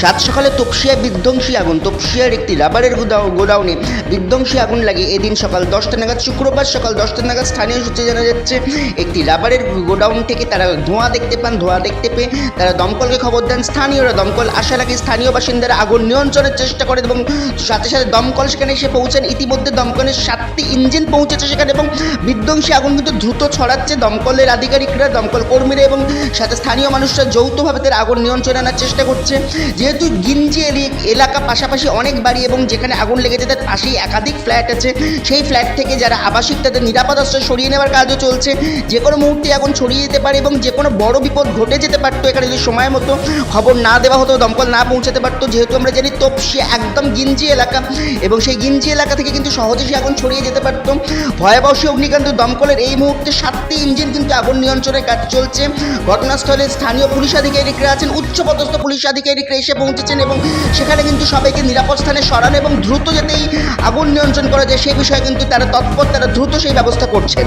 সাত সকালে তপসিয়া বিধ্বংসী আগুন, তপসিয়ার একটি রাবারের গোডাউনে বিধ্বংসী আগুন লাগে এদিন সকাল দশটা নাগাদ, শুক্রবার সকাল দশটা নাগাদ স্থানীয় সূত্রে জানা যাচ্ছে, একটি রাবারের গোডাউন থেকে তারা ধোঁয়া দেখতে পান, ধোঁয়া দেখতে পেয়ে তারা দমকলকে খবর দেন। স্থানীয়রা দমকল আসার আগে স্থানীয় বাসিন্দারা আগুন নিয়ন্ত্রণের চেষ্টা করেন এবং সাথে সাথে দমকল সেখানে এসে পৌঁছেন। ইতিমধ্যে দমকলের সাতটি ইঞ্জিন পৌঁছেছে সেখানে এবং বিধ্বংসী আগুন কিন্তু দ্রুত ছড়াচ্ছে। দমকলের আধিকারিকরা, দমকল কর্মীরা এবং সাথে স্থানীয় মানুষরা যৌথভাবে তার আগুন নিয়ন্ত্রণে আনার চেষ্টা করছে। যেহেতু গিঞ্জি এলি- এলাকা পাশাপাশি অনেক বাড়ি এবং যেখানে আগুন লেগেছে তার পাশেই একাধিক ফ্ল্যাট আছে, সেই ফ্ল্যাট থেকে যারা আবাসিক তাদের নিরাপদ আশ্রয় সরিয়ে নেওয়ার কাজও চলছে। যে কোনো মুহূর্তে আগুন ছড়িয়ে যেতে পারে এবং যে কোনো বড় বিপদ ঘটে যেতে পারতো, এখানে যদি সময় মতো খবর না দেওয়া হতো, দমকল না পৌঁছাতে পারতো, যেহেতু আমরা জানি তপসি একদম গিঞ্জি এলাকা এবং সেই গিঞ্জি এলাকা থেকে কিন্তু সহজে সে আগুন ছড়িয়ে যেতে পারতো। ভয়াবহ সেই অগ্নিকান্ত দমকলের এই মুহূর্তে সাতটি ইঞ্জিন কিন্তু আগুন নিয়ন্ত্রণের কাজ চলছে। ঘটনাস্থলে স্থানীয় পুলিশ আধিকারিকরা আছেন, উচ্চপদস্থ পুলিশ আধিকারিকরা এসে পৌঁছেছেন এবং সেখানে কিন্তু সবাইকে নিরাপদ স্থানে সরান এবং দ্রুত যাতে এই আগুন নিয়ন্ত্রণ করা যায় সেই বিষয়ে কিন্তু তারা তৎপর, তারা দ্রুত সেই ব্যবস্থা করছেন।